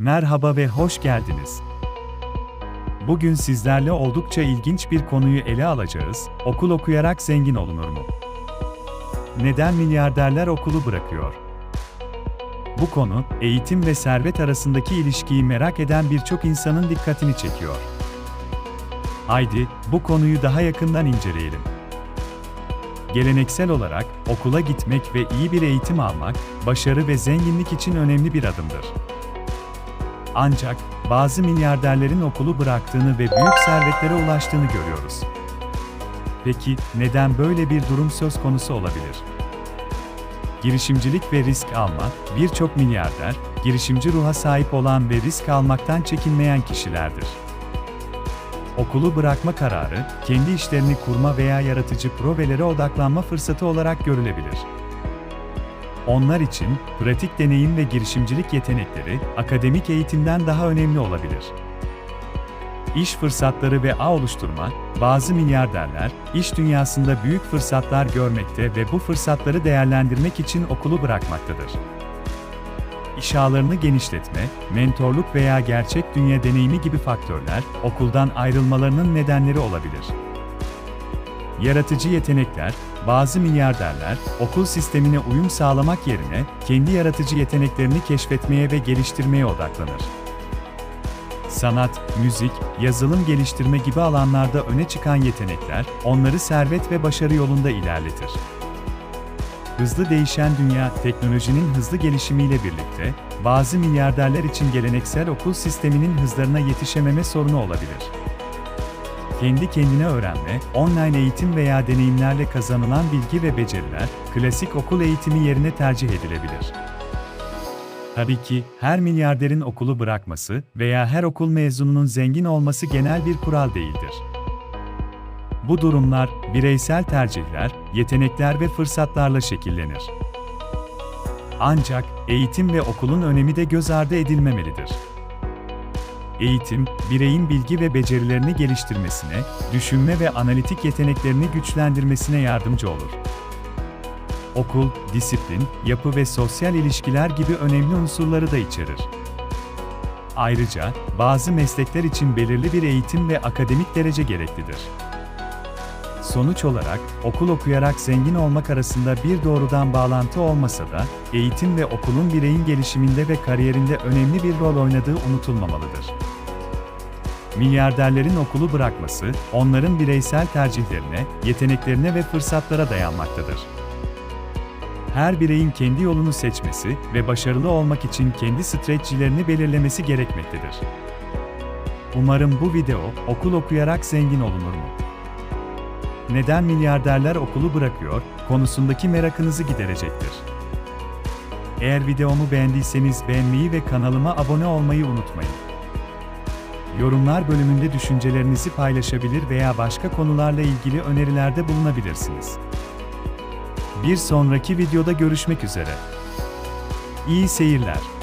Merhaba ve hoş geldiniz. Bugün sizlerle oldukça ilginç bir konuyu ele alacağız. Okul okuyarak zengin olunur mu? Neden milyarderler okulu bırakıyor? Bu konu, eğitim ve servet arasındaki ilişkiyi merak eden birçok insanın dikkatini çekiyor. Haydi, bu konuyu daha yakından inceleyelim. Geleneksel olarak okula gitmek ve iyi bir eğitim almak, başarı ve zenginlik için önemli bir adımdır. Ancak bazı milyarderlerin okulu bıraktığını ve büyük servetlere ulaştığını görüyoruz. Peki neden böyle bir durum söz konusu olabilir? Girişimcilik ve risk alma, birçok milyarder, girişimci ruha sahip olan ve risk almaktan çekinmeyen kişilerdir. Okulu bırakma kararı, kendi işlerini kurma veya yaratıcı projelere odaklanma fırsatı olarak görülebilir. Onlar için pratik deneyim ve girişimcilik yetenekleri akademik eğitimden daha önemli olabilir. İş fırsatları ve ağ oluşturma, bazı milyarderler iş dünyasında büyük fırsatlar görmekte ve bu fırsatları değerlendirmek için okulu bırakmaktadır. İş ağlarını genişletme, mentorluk veya gerçek dünya deneyimi gibi faktörler okuldan ayrılmalarının nedenleri olabilir. Yaratıcı yetenekler, bazı milyarderler, okul sistemine uyum sağlamak yerine kendi yaratıcı yeteneklerini keşfetmeye ve geliştirmeye odaklanır. Sanat, müzik, yazılım geliştirme gibi alanlarda öne çıkan yetenekler, onları servet ve başarı yolunda ilerletir. Hızlı değişen dünya, teknolojinin hızlı gelişimiyle birlikte, bazı milyarderler için geleneksel okul sisteminin hızlarına yetişememe sorunu olabilir kendi kendine öğrenme, online eğitim veya deneyimlerle kazanılan bilgi ve beceriler, klasik okul eğitimi yerine tercih edilebilir. Tabii ki, her milyarderin okulu bırakması veya her okul mezununun zengin olması genel bir kural değildir. Bu durumlar, bireysel tercihler, yetenekler ve fırsatlarla şekillenir. Ancak, eğitim ve okulun önemi de göz ardı edilmemelidir. Eğitim, bireyin bilgi ve becerilerini geliştirmesine, düşünme ve analitik yeteneklerini güçlendirmesine yardımcı olur. Okul, disiplin, yapı ve sosyal ilişkiler gibi önemli unsurları da içerir. Ayrıca, bazı meslekler için belirli bir eğitim ve akademik derece gereklidir. Sonuç olarak, okul okuyarak zengin olmak arasında bir doğrudan bağlantı olmasa da, eğitim ve okulun bireyin gelişiminde ve kariyerinde önemli bir rol oynadığı unutulmamalıdır. Milyarderlerin okulu bırakması, onların bireysel tercihlerine, yeteneklerine ve fırsatlara dayanmaktadır. Her bireyin kendi yolunu seçmesi ve başarılı olmak için kendi stratejilerini belirlemesi gerekmektedir. Umarım bu video, okul okuyarak zengin olunur mu? Neden milyarderler okulu bırakıyor konusundaki merakınızı giderecektir. Eğer videomu beğendiyseniz beğenmeyi ve kanalıma abone olmayı unutmayın. Yorumlar bölümünde düşüncelerinizi paylaşabilir veya başka konularla ilgili önerilerde bulunabilirsiniz. Bir sonraki videoda görüşmek üzere. İyi seyirler.